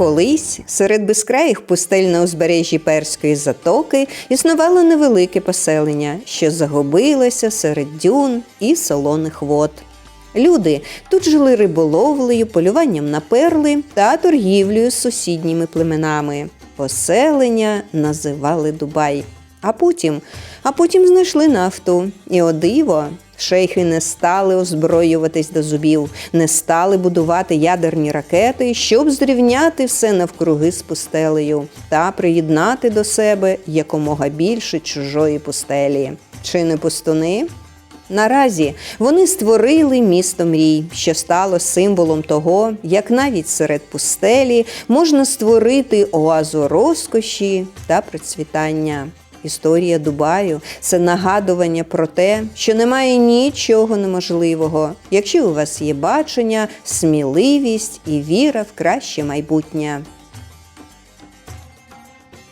Колись серед безкраїх пустель на узбережжі Перської затоки існувало невелике поселення, що загубилося серед дюн і солоних вод. Люди тут жили риболовлею, полюванням на перли та торгівлею з сусідніми племенами. Поселення називали Дубай. А потім, а потім знайшли нафту. І о диво, шейхи не стали озброюватись до зубів, не стали будувати ядерні ракети, щоб зрівняти все навкруги з пустелею та приєднати до себе якомога більше чужої пустелі. Чи не пустуни? Наразі вони створили місто мрій, що стало символом того, як навіть серед пустелі можна створити оазу розкоші та процвітання. Історія Дубаю це нагадування про те, що немає нічого неможливого, якщо у вас є бачення, сміливість і віра в краще майбутнє.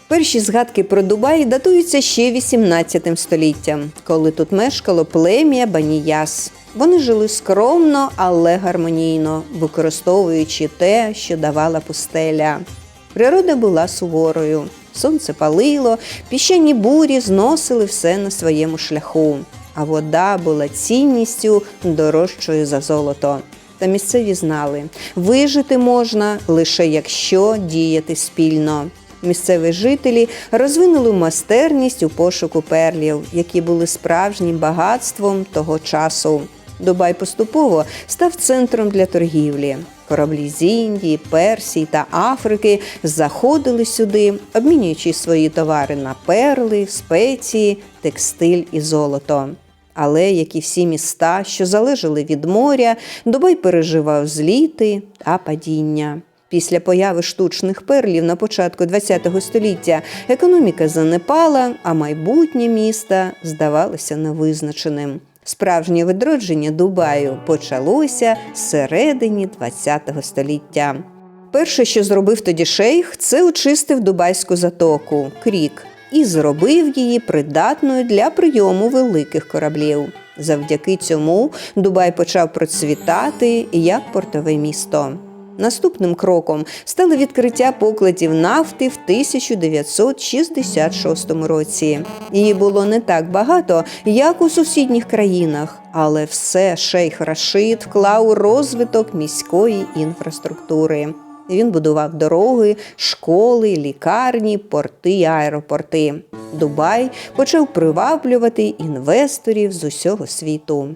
Перші згадки про Дубай датуються ще 18 століттям, коли тут мешкало плем'я Баніяс. Вони жили скромно, але гармонійно, використовуючи те, що давала пустеля. Природа була суворою, сонце палило, піщані бурі зносили все на своєму шляху, а вода була цінністю дорожчою за золото. Та місцеві знали, вижити можна лише якщо діяти спільно. Місцеві жителі розвинули майстерність у пошуку перлів, які були справжнім багатством того часу. Дубай поступово став центром для торгівлі. Кораблі з Індії, Персії та Африки заходили сюди, обмінюючи свої товари на перли, спеції, текстиль і золото. Але, як і всі міста, що залежали від моря, Дубай переживав зліти та падіння. Після появи штучних перлів на початку ХХ століття економіка занепала, а майбутнє міста здавалося невизначеним. Справжнє відродження Дубаю почалося всередині ХХ століття. Перше, що зробив тоді шейх, це очистив Дубайську затоку крік і зробив її придатною для прийому великих кораблів. Завдяки цьому Дубай почав процвітати як портове місто. Наступним кроком стало відкриття покладів нафти в 1966 році. Її було не так багато, як у сусідніх країнах, але все шейх Рашид вклав у розвиток міської інфраструктури. Він будував дороги, школи, лікарні, порти й аеропорти. Дубай почав приваблювати інвесторів з усього світу.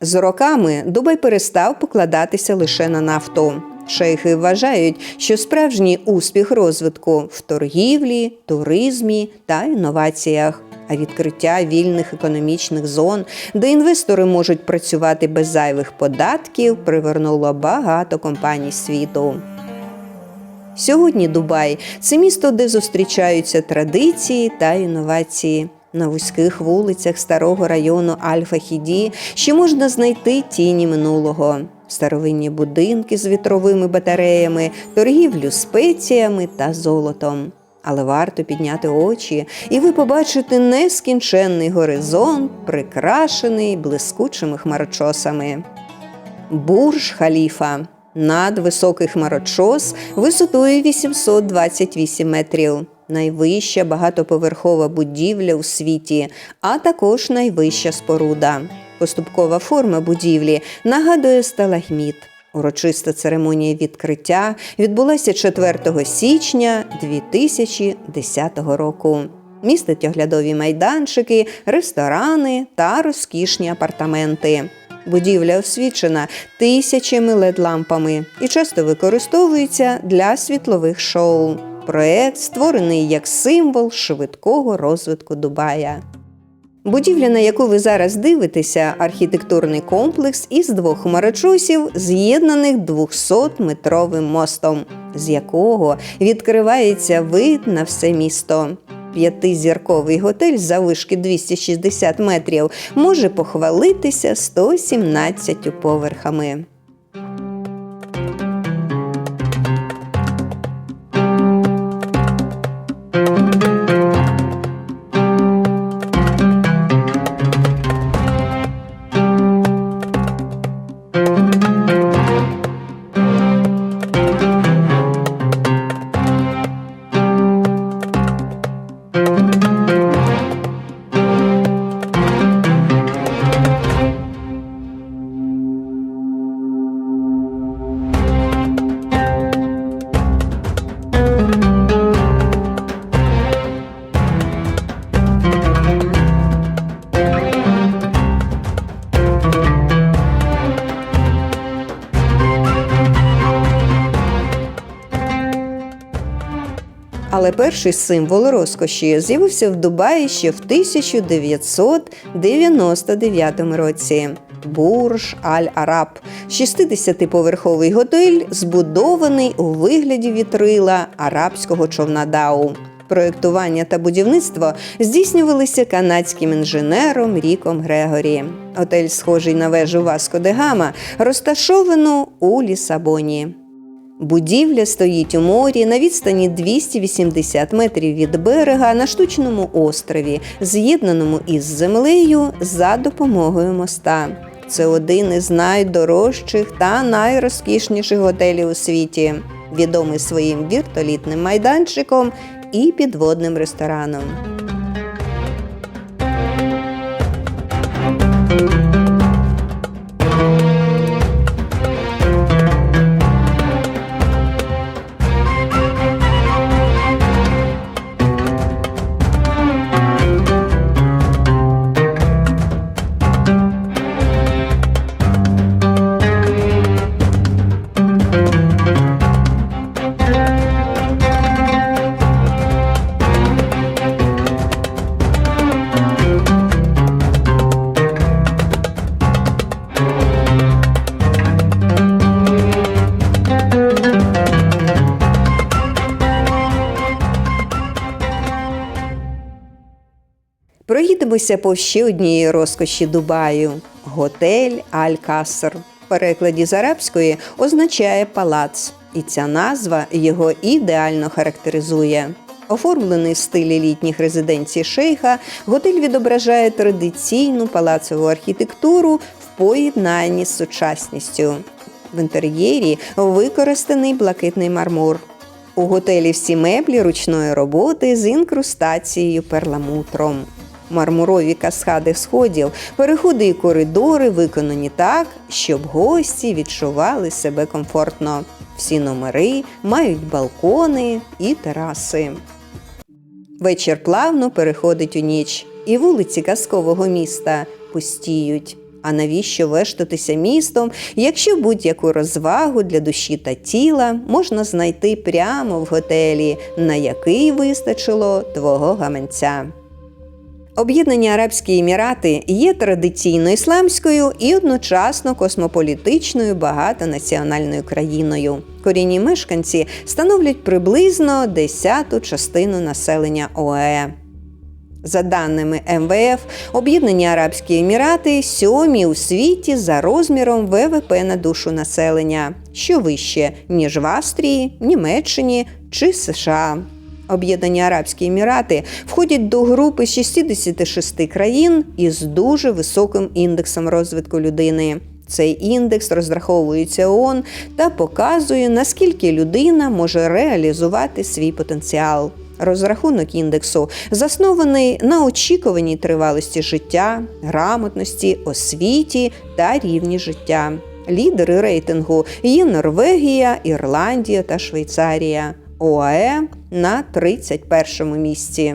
З роками Дубай перестав покладатися лише на нафту. Шейхи вважають, що справжній успіх розвитку в торгівлі, туризмі та інноваціях, а відкриття вільних економічних зон, де інвестори можуть працювати без зайвих податків, привернуло багато компаній світу. Сьогодні Дубай це місто, де зустрічаються традиції та інновації. На вузьких вулицях старого району Альфа-Хіді ще можна знайти тіні минулого, старовинні будинки з вітровими батареями, торгівлю спеціями та золотом. Але варто підняти очі, і ви побачите нескінченний горизонт, прикрашений блискучими хмарочосами. Бурж Халіфа надвисокий хмарочос висотою 828 метрів. Найвища багатоповерхова будівля у світі, а також найвища споруда. Поступкова форма будівлі нагадує сталагміт. Урочиста церемонія відкриття відбулася 4 січня 2010 року. Містить оглядові майданчики, ресторани та розкішні апартаменти. Будівля освічена тисячами лед-лампами і часто використовується для світлових шоу. Проект створений як символ швидкого розвитку Дубая. Будівля, на яку ви зараз дивитеся, архітектурний комплекс із двох хмарочосів, з'єднаних 200-метровим мостом, з якого відкривається вид на все місто. П'ятизірковий готель за вишки 260 метрів може похвалитися 117 поверхами. Але перший символ розкоші з'явився в Дубаї ще в 1999 році. Бурж Аль Араб 60-поверховий готель, збудований у вигляді вітрила арабського човна Дау. Проєктування та будівництво здійснювалися канадським інженером Ріком Грегорі. Отель, схожий на вежу Васко де Гама, розташовано у Лісабоні. Будівля стоїть у морі на відстані 280 метрів від берега на штучному острові, з'єднаному із землею за допомогою моста. Це один із найдорожчих та найрозкішніших готелів у світі, відомий своїм віртолітним майданчиком і підводним рестораном. Проїдемося по ще однієї розкоші Дубаю готель Аль-Каср. В перекладі з арабської означає палац, і ця назва його ідеально характеризує. Оформлений в стилі літніх резиденцій шейха, готель відображає традиційну палацову архітектуру в поєднанні з сучасністю. В інтер'єрі використаний блакитний мармур. У готелі всі меблі ручної роботи з інкрустацією перламутром. Мармурові каскади сходів, переходи і коридори виконані так, щоб гості відчували себе комфортно. Всі номери мають балкони і тераси. Вечір плавно переходить у ніч, і вулиці казкового міста пустіють. А навіщо вештатися містом, якщо будь-яку розвагу для душі та тіла можна знайти прямо в готелі, на який вистачило твого гаманця? Об'єднані Арабські Емірати є традиційно ісламською і одночасно космополітичною багатонаціональною країною. Корінні мешканці становлять приблизно десяту частину населення ОЕ. За даними МВФ, Об'єднані Арабські Емірати сьомі у світі за розміром ВВП на душу населення, що вище ніж в Австрії, Німеччині чи США. Об'єднані Арабські Емірати входять до групи 66 країн із дуже високим індексом розвитку людини. Цей індекс розраховується ООН та показує, наскільки людина може реалізувати свій потенціал. Розрахунок індексу заснований на очікуваній тривалості життя, грамотності, освіті та рівні життя. Лідери рейтингу є Норвегія, Ірландія та Швейцарія. ОАЕ на 31-му місці.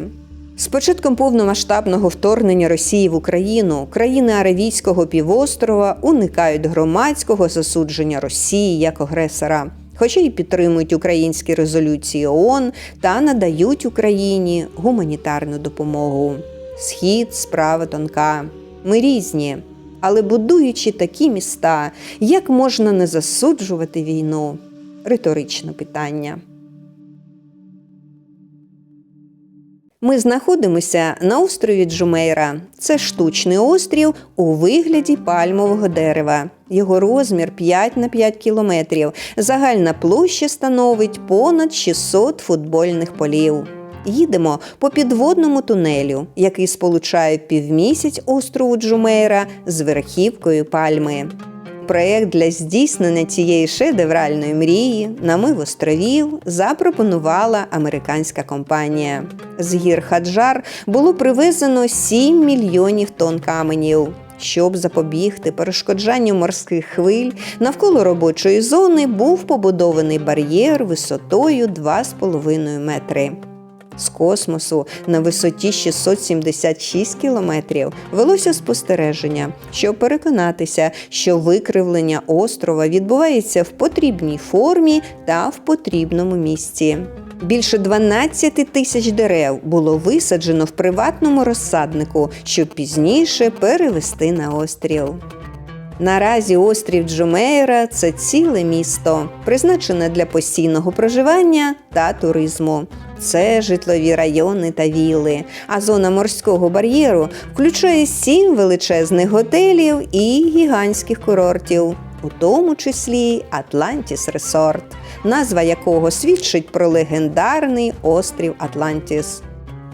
З початком повномасштабного вторгнення Росії в Україну країни Аравійського півострова уникають громадського засудження Росії як агресора, хоча й підтримують українські резолюції ООН та надають Україні гуманітарну допомогу. Схід справа тонка. Ми різні, але будуючи такі міста, як можна не засуджувати війну? Риторичне питання. Ми знаходимося на острові Джумейра. Це штучний острів у вигляді пальмового дерева. Його розмір 5 на 5 кілометрів. Загальна площа становить понад 600 футбольних полів. Їдемо по підводному тунелю, який сполучає півмісяць острову Джумейра з верхівкою пальми. Проєкт для здійснення цієї шедевральної мрії на мив островів запропонувала американська компанія. З гір Хаджар було привезено 7 мільйонів тонн каменів. Щоб запобігти перешкоджанню морських хвиль, навколо робочої зони був побудований бар'єр висотою 2,5 метри. З космосу на висоті 676 кілометрів велося спостереження, щоб переконатися, що викривлення острова відбувається в потрібній формі та в потрібному місці. Більше 12 тисяч дерев було висаджено в приватному розсаднику, щоб пізніше перевести на острів. Наразі острів Джумейра це ціле місто, призначене для постійного проживання та туризму. Це житлові райони та вілли, а зона морського бар'єру включає сім величезних готелів і гігантських курортів, у тому числі Атлантіс Ресорт, назва якого свідчить про легендарний острів Атлантіс.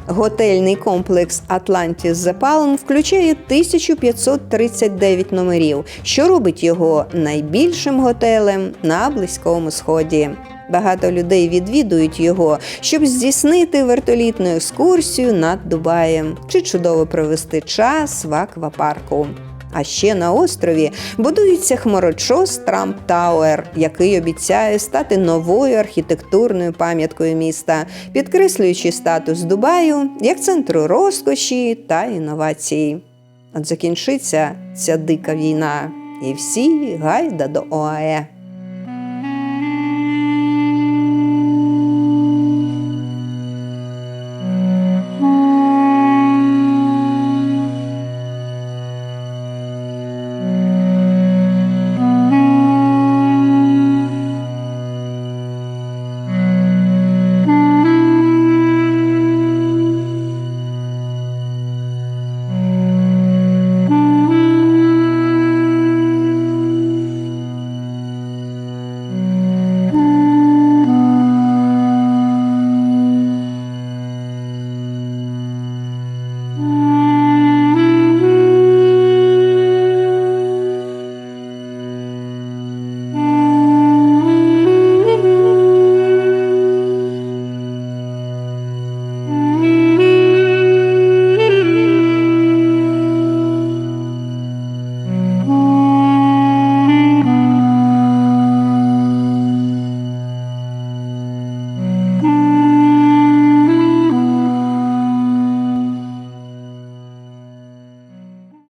Готельний комплекс Atlantis The Palm включає 1539 номерів, що робить його найбільшим готелем на Близькому Сході. Багато людей відвідують його, щоб здійснити вертолітну екскурсію над Дубаєм чи чудово провести час в аквапарку. А ще на острові будується хмарочос Трамп Тауер, який обіцяє стати новою архітектурною пам'яткою міста, підкреслюючи статус Дубаю як центру розкоші та інновацій. От закінчиться ця дика війна, і всі гайда до ОАЕ.